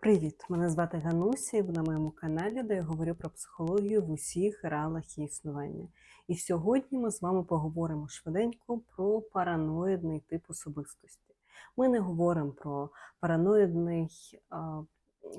Привіт! Мене звати Гануся, і ви на моєму каналі, де я говорю про психологію в усіх реалах її існування. І сьогодні ми з вами поговоримо швиденько про параноїдний тип особистості. Ми не говоримо про параноїдний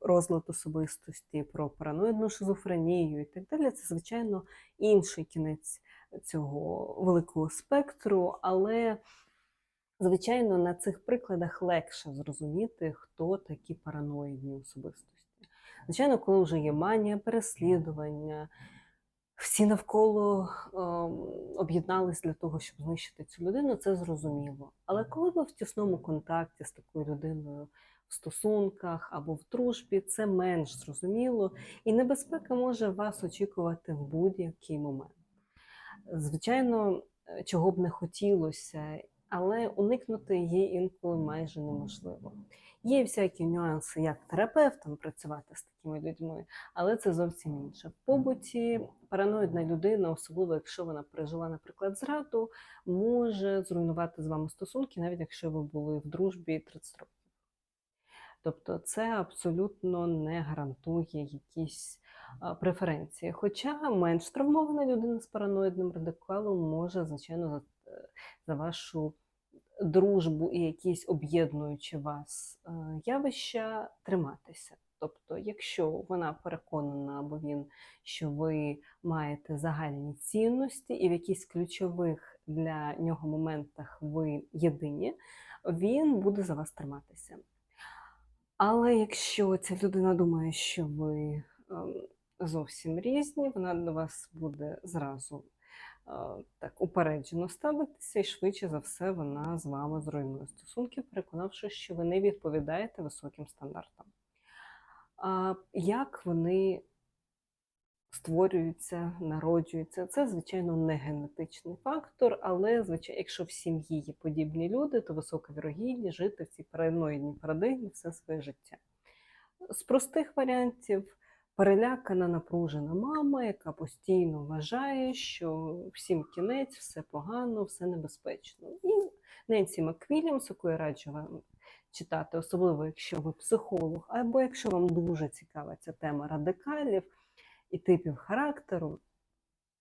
розлад особистості, про параноїдну шизофренію і так далі. Це, звичайно, інший кінець цього великого спектру, але Звичайно, на цих прикладах легше зрозуміти, хто такі параноїдні особистості. Звичайно, коли вже є манія, переслідування, всі навколо ем, об'єднались для того, щоб знищити цю людину, це зрозуміло. Але коли ви в тісному контакті з такою людиною в стосунках або в дружбі, це менш зрозуміло, і небезпека може вас очікувати в будь-який момент. Звичайно, е, чого б не хотілося, але уникнути її інколи майже неможливо. Є всякі нюанси, як терапевтом працювати з такими людьми, але це зовсім інше. В побуті параноїдна людина, особливо якщо вона пережила, наприклад, зраду, може зруйнувати з вами стосунки, навіть якщо ви були в дружбі 30 років. Тобто це абсолютно не гарантує якісь преференції. Хоча менш травмована людина з параноїдним радикалом може, звичайно, за, за вашу дружбу і якісь об'єднуючі вас е, явища триматися. Тобто, якщо вона переконана або він, що ви маєте загальні цінності, і в якісь ключових для нього моментах ви єдині, він буде за вас триматися. Але якщо ця людина думає, що ви ем, зовсім різні, вона до вас буде зразу так упереджено ставитися, і швидше за все вона з вами зруйнує стосунки, переконавши, що ви не відповідаєте високим стандартам. А як вони створюються, народжуються? Це, звичайно, не генетичний фактор, але, звичайно, якщо в сім'ї є подібні люди, то висока вірогідність жити в цій параноїдній парадигмі все своє життя. З простих варіантів перелякана, напружена мама, яка постійно вважає, що всім кінець, все погано, все небезпечно. І Ненсі Маквілімс, яку я раджу вам читати, особливо якщо ви психолог, або якщо вам дуже цікава ця тема радикалів і типів характеру,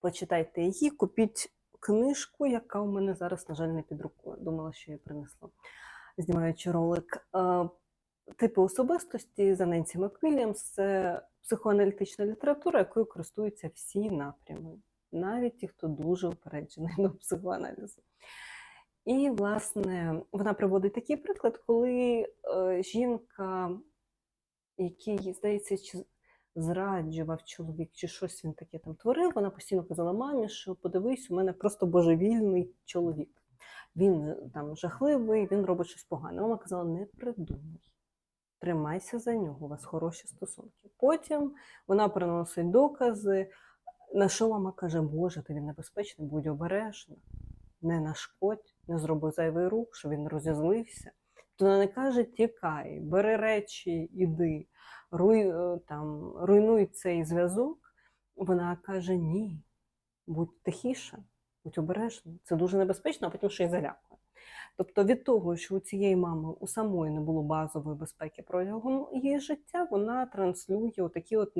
почитайте її, купіть книжку, яка у мене зараз, на жаль, не під рукою. Думала, що я принесла, знімаючи ролик. Е, Типи особистості за Ненсі Маквіліамс це психоаналітична література, якою користуються всі напрями, навіть ті, хто дуже упереджений до психоаналізу. І, власне, вона приводить такий приклад, коли е, жінка, який, здається, чи зраджував чоловік, чи щось він таке там творив, вона постійно казала мамі, що подивись, у мене просто божевільний чоловік. Він е, там жахливий, він робить щось погане. Мама казала, не придумай тримайся за нього, у вас хороші стосунки. Потім вона приносить докази, на що мама каже, Боже, ти він небезпечний, будь обережна, не нашкодь, не зроби зайвий рух, що він розізлився. То вона не каже, тікай, бери речі, іди, руй, е, там, руйнуй цей зв'язок. Вона каже, ні, будь тихіша, будь обережна. Це дуже небезпечно, а потім ще й залякує. Тобто від того, що у цієї мами у самої не було базової безпеки протягом її життя, вона транслює такі от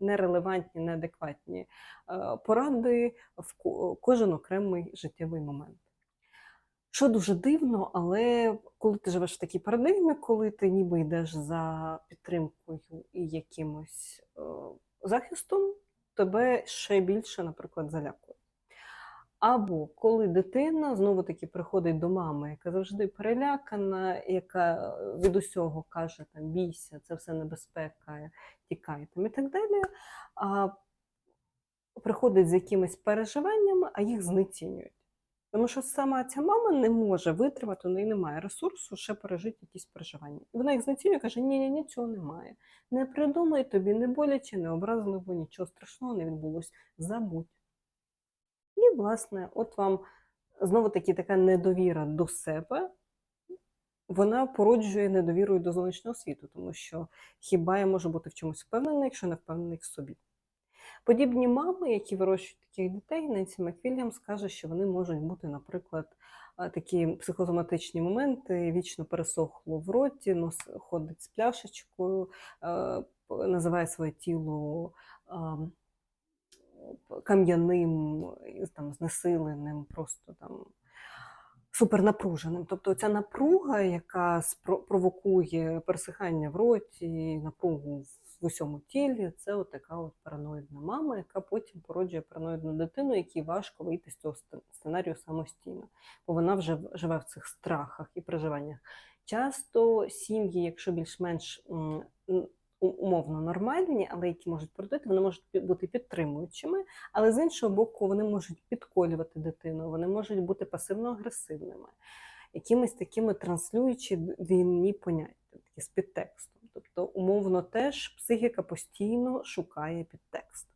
нерелевантні, неадекватні е, поради в кожен окремий життєвий момент. Що дуже дивно, але коли ти живеш в такій парадигмі, коли ти ніби йдеш за підтримкою і якимось е, захистом, тебе ще більше, наприклад, залякує. Або коли дитина знову таки приходить до мами, яка завжди перелякана, яка від усього каже там бійся, це все небезпека, тікай там і так далі. А приходить з якимись переживаннями, а їх знецінюють. Тому що сама ця мама не може витримати, у неї немає ресурсу ще пережити якісь переживання. Вона їх знецінює каже: ні, ні, ні, цього немає. Не придумай тобі, не боляче, не образливо, нічого страшного не відбулось. Забудь. І, власне, от вам знову таки така недовіра до себе, вона породжує недовіру до зовнішнього світу, тому що хіба я можу бути в чомусь впевнений, якщо не впевнений в собі. Подібні мами, які вирощують таких дітей, Ненсі Маквільям скаже, що вони можуть бути, наприклад, такі психосоматичні моменти, вічно пересохло в роті, нос ходить з пляшечкою, називає своє тіло кам'яним, там, знесиленим, просто там супернапруженим. Тобто ця напруга, яка провокує пересихання в роті, напругу в усьому тілі, це от така от параноїдна мама, яка потім породжує параноїдну дитину, якій важко вийти з цього сценарію самостійно, бо вона вже живе в цих страхах і переживаннях. Часто сім'ї, якщо більш-менш умовно нормальні, але які можуть породити, вони можуть бути підтримуючими, але з іншого боку, вони можуть підколювати дитину, вони можуть бути пасивно-агресивними, якимись такими транслюючи війні поняття, такі з підтекстом. Тобто, умовно, теж психіка постійно шукає підтекст.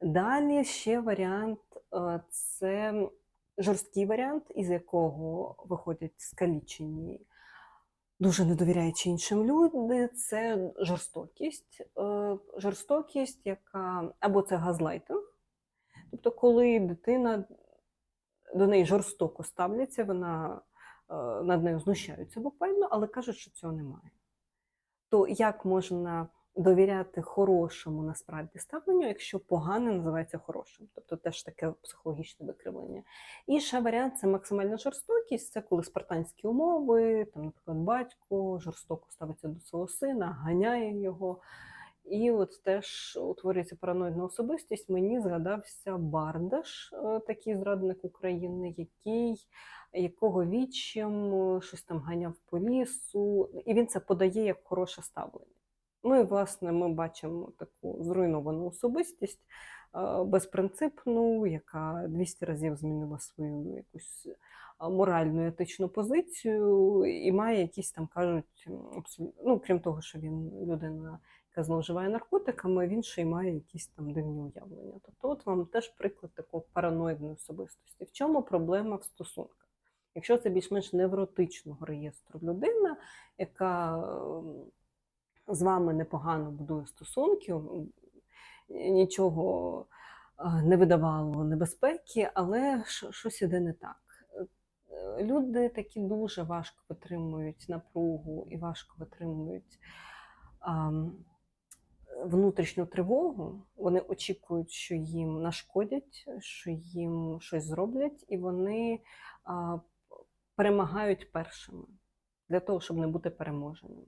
Далі ще варіант е, це жорсткий варіант, із якого виходять скалічені, дуже не довіряючи іншим люди, це жорстокість. Е, Жорстокість, яка або це газлайтинг, тобто, коли дитина до неї жорстоко ставляться, вона е, над нею знущаються буквально, але кажуть, що цього немає. То як можна довіряти хорошому насправді ставленню, якщо погане називається хорошим? Тобто теж таке психологічне викривлення. І ще варіант це максимальна жорстокість, це коли спартанські умови, там, наприклад, батько жорстоко ставиться до свого сина, ганяє його. І от теж утворюється параноїдна особистість. Мені згадався Бардаш, е, такий зрадник України, який, якого вічим е, щось там ганяв по лісу, і він це подає як хороше ставлення. Ну і власне ми бачимо таку зруйновану особистість, безпринципну, яка 200 разів змінила свою якусь моральну етичну позицію, і має якісь там кажуть, ну крім того, що він людина яка зловживає наркотиками, він ще й має якісь там дивні уявлення. Тобто, от вам теж приклад такого параноїдної особистості. В чому проблема в стосунках? Якщо це більш-менш невротичного реєстру людина, яка з вами непогано будує стосунки, нічого е, не видавало небезпеки, але щось іде не так. Е, Люди такі дуже важко витримують напругу і важко витримують ам, внутрішню тривогу. Вони очікують, що їм нашкодять, що їм щось зроблять, і вони а, перемагають першими для того, щоб не бути переможеними.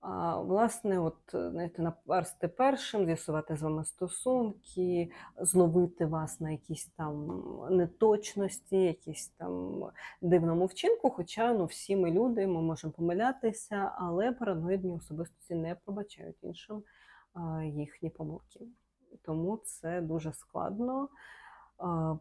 А, власне, от знаєте, наперсти першим, з'ясувати з вами стосунки, зловити вас на якісь там неточності, якісь там дивному вчинку. Хоча ну, всі ми люди, ми можемо помилятися, але параноїдні особистості не пробачають іншим а, їхні помилки. Тому це дуже складно. а,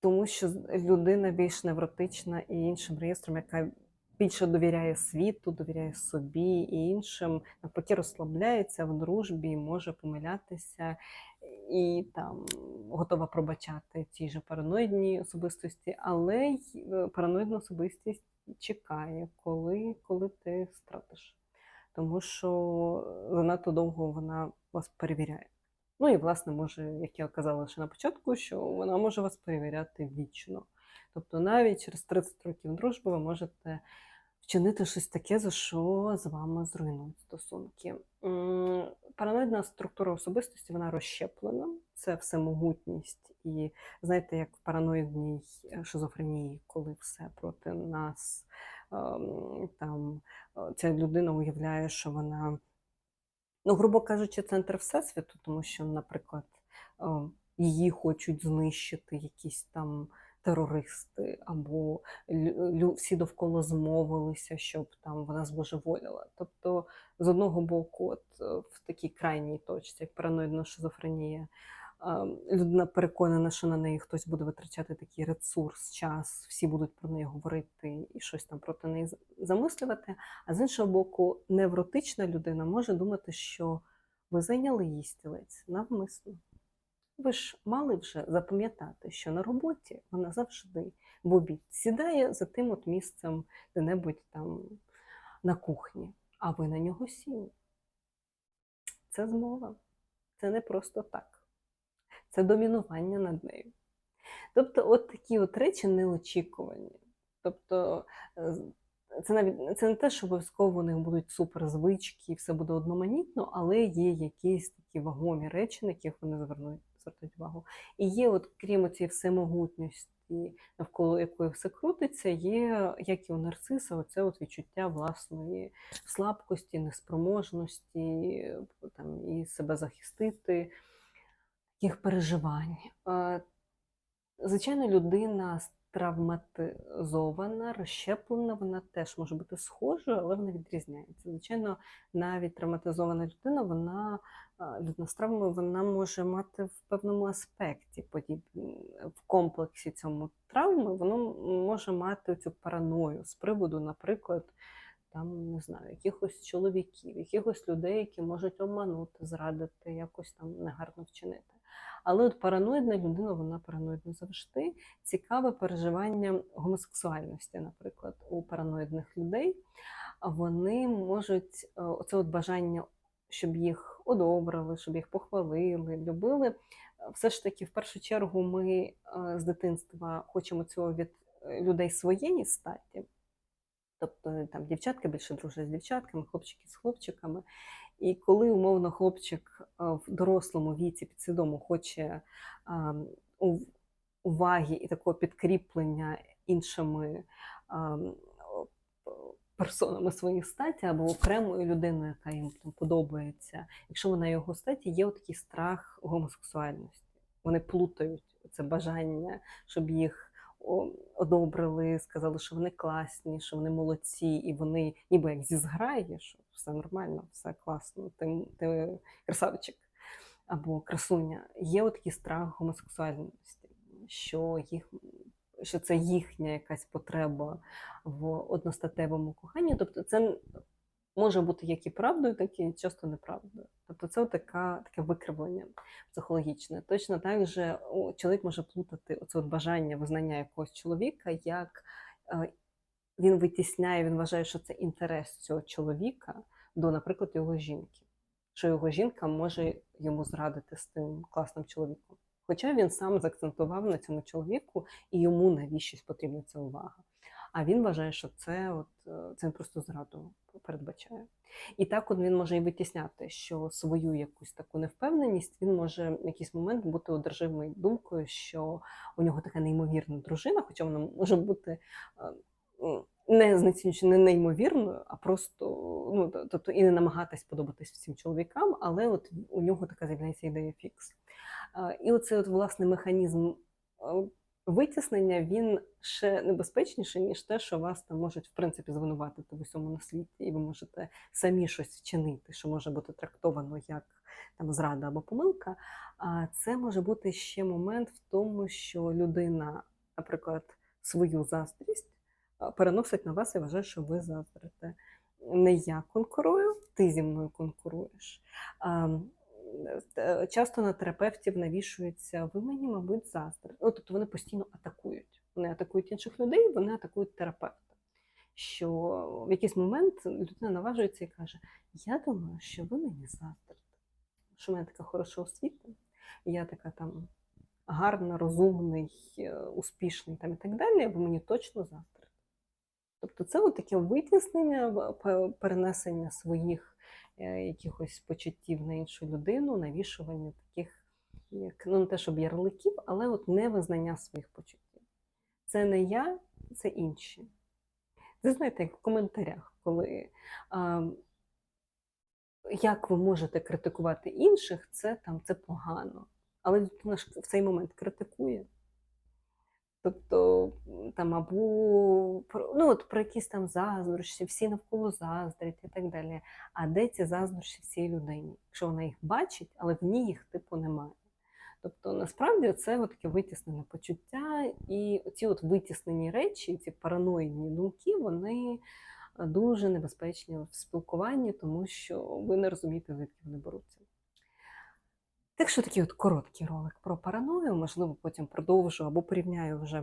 Тому що людина більш невротична і іншим реєстром, яка більше довіряє світу, довіряє собі і іншим, навпаки, розслабляється в дружбі, може помилятися і там готова пробачати ті ж параноїдні особистості, але й е, параноїдна особистість чекає, коли, коли ти стратиш. Тому що занадто довго вона вас перевіряє. Ну і, власне, може, як я казала ще на початку, що вона може вас перевіряти вічно. Тобто навіть через 30 років дружби ви можете вчинити щось таке, за що з вами зруйнують стосунки. Параноїдна структура особистості вона розщеплена, це всемогутність. І знаєте, як в параноїдній е, шизофренії, коли все проти нас, ем, там е, ця людина уявляє, що вона, ну, грубо кажучи, центр Всесвіту, тому що, наприклад, е, її хочуть знищити якісь там терористи, або всі довкола змовилися, щоб там вона збожеволіла. Тобто, з одного боку, от е, в такій крайній точці, як параноїдна шизофренія, людина переконана, що на неї хтось буде витрачати такий ресурс, час, всі будуть про неї говорити і щось там проти неї замислювати. А з іншого боку, невротична людина може думати, що ви зайняли її стілець навмисно. Ви ж мали вже запам'ятати, що на роботі вона завжди в обід сідає за тим от місцем де-небудь там на кухні, а ви на нього сіли. Це змова. Це не просто так. Це домінування над нею. Тобто, от такі от речі неочікувані. Тобто, е, це навіть це не те, що обов'язково у них будуть суперзвички, все буде одноманітно, але є якісь такі вагомі речі, на яких вони звернуть звертають увагу. І є, от крім цієї всемогутності, навколо якої все крутиться, є, як і у нарциса, оце от відчуття власної слабкості, неспроможності, там, і себе захистити, таких переживань. Е, Звичайно, людина травматизована, розщеплена, вона теж може бути схожою, але вона відрізняється. Звичайно, навіть травматизована людина, вона людина з травмою, вона може мати в певному аспекті подібні в комплексі цьому травми, воно може мати цю параною з приводу, наприклад, там не знаю, якихось чоловіків, якихось людей, які можуть обманути, зрадити, якось там негарно вчинити. Але от параноїдна людина, вона параноїдна завжди. Цікаве переживання гомосексуальності, наприклад, у параноїдних людей. Вони можуть е, оце от бажання, щоб їх одобрили, щоб їх похвалили, любили. Все ж таки, в першу чергу, ми е, з дитинства хочемо цього від е, людей своєї статі. Тобто там дівчатка більше дружать з дівчатками, хлопчики з хлопчиками. І коли умовно хлопчик е, в дорослому віці підсвідомо хоче уваги і такого підкріплення іншими персонами своєї статі або окремою людиною, яка їм там подобається, якщо вона його статі, є такий страх гомосексуальності. Вони плутають це бажання, щоб їх одобрили, сказали, що вони класні, що вони молодці, і вони ніби як зі що все нормально, все класно, ти, ти красавчик або красуня. Є от страх гомосексуальності, що їх. Що це їхня якась потреба в одностатевому коханні. Тобто це може бути як і правдою, так і часто неправдою. Тобто це така, таке викривлення психологічне. Точно так же чоловік може плутати оце от бажання визнання якогось чоловіка, як е, він витісняє, він вважає, що це інтерес цього чоловіка до, наприклад, його жінки. Що його жінка може йому зрадити з тим класним чоловіком. Хоча він сам заакцентував на цьому чоловіку, і йому навіщось потрібна ця увага. А він вважає, що це от е, це просто зраду передбачає. І так от він може і витісняти, що свою якусь таку невпевненість він може в якийсь момент бути одержимий думкою, що у нього така неймовірна дружина, хоча вона може бути е, не знецінюючи не неймовірною, а просто ну тобто і не намагатись подобатись всім чоловікам, але от у нього така з'являється ідея фікс. Е, І оцей от власний механізм витіснення він ще небезпечніший, ніж те, що вас там можуть в принципі звинуватити в усьому на світі, і ви можете самі щось вчинити, що може бути трактовано як там зрада або помилка. А це може бути ще момент в тому, що людина, наприклад, свою заздрість переносить на вас і вважає, що ви заздрите. Не я конкурую, ти зі мною конкуруєш. Е, часто на терапевтів навішується, ви мені, мабуть, заздрите. Ну, тобто вони постійно атакують. Вони атакують інших людей, вони атакують терапевта. Що в якийсь момент людина наважується і каже: Я думаю, що ви мені заздрите, що в мене така хороша освіта, я така там гарна, розумний, е, успішний там і так далі, ви мені точно заздрите. Тобто це от таке витіснення, перенесення своїх якихось почуттів на іншу людину, навішування таких, як ну не те, щоб ярликів, але от невизнання своїх почуттів. Це не я, це інші. Це знаєте, як в коментарях, коли а, як ви можете критикувати інших, це там це погано. Але людина в цей момент критикує. Тобто там або ну, от про якісь там заздрощі, всі навколо заздрять і так далі. А де ці заздрощі всій людині? Якщо вона їх бачить, але в ній їх типу немає. Тобто насправді це таке витіснене почуття, і ці от витіснені речі, ці параноїдні думки, вони дуже небезпечні в спілкуванні, тому що ви не розумієте, звідки вони беруться. Так що такий от короткий ролик про параною, можливо, потім продовжу або порівняю вже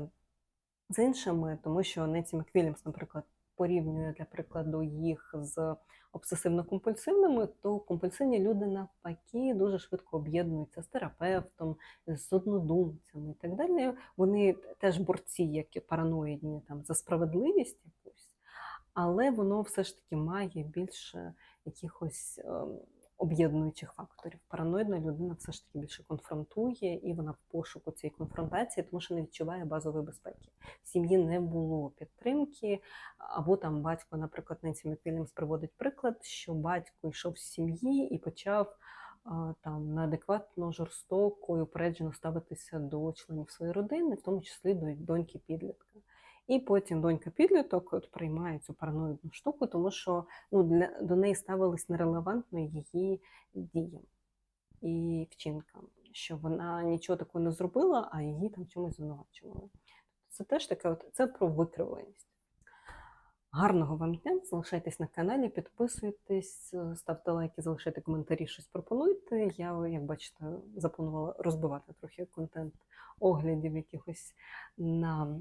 з іншими, тому що Неці Маквілімс, наприклад, порівнює для прикладу їх з обсесивно-компульсивними, то компульсивні люди навпаки дуже швидко об'єднуються з терапевтом, з однодумцями і так далі. Вони теж борці, як і параноїдні там за справедливість якусь, але воно все ж таки має більше якихось ем, об'єднуючих факторів. Параноїдна людина все ж таки більше конфронтує, і вона в пошуку цієї конфронтації, тому що не відчуває базової безпеки. В сім'ї не було підтримки, або там батько, наприклад, Ненсі Маквільямс приводить приклад, що батько йшов з сім'ї і почав там неадекватно, жорстоко і упереджено ставитися до членів своєї родини, в тому числі до доньки підлітка. І потім донька підліток от приймає цю параноїдну штуку, тому що ну, для, до неї ставились нерелевантно її діям і вчинкам, що вона нічого такого не зробила, а її там чомусь звинувачували. Це теж таке, от, це про викривленість. Гарного вам дня! Залишайтесь на каналі, підписуйтесь, е, ставте лайки, залишайте коментарі, щось пропонуйте. Я, як бачите, запланувала розбивати трохи контент оглядів якихось на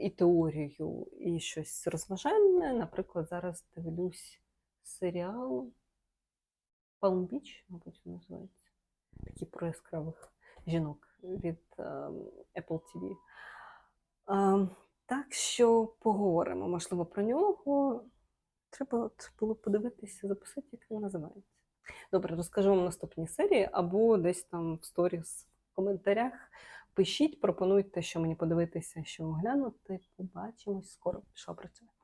і теорію, і щось розважальне. Наприклад, зараз дивлюсь серіал Palm Beach, мабуть, він називається. Такий про яскравих жінок від е, Apple TV. Е, так що поговоримо, можливо, про нього. Треба от було подивитися, записати, як він називається. Добре, розкажу вам наступні серії, або десь там в сторіс в коментарях. Пишіть, пропонуйте, що мені подивитися, що оглянути. Побачимось скоро. Пішла працювати.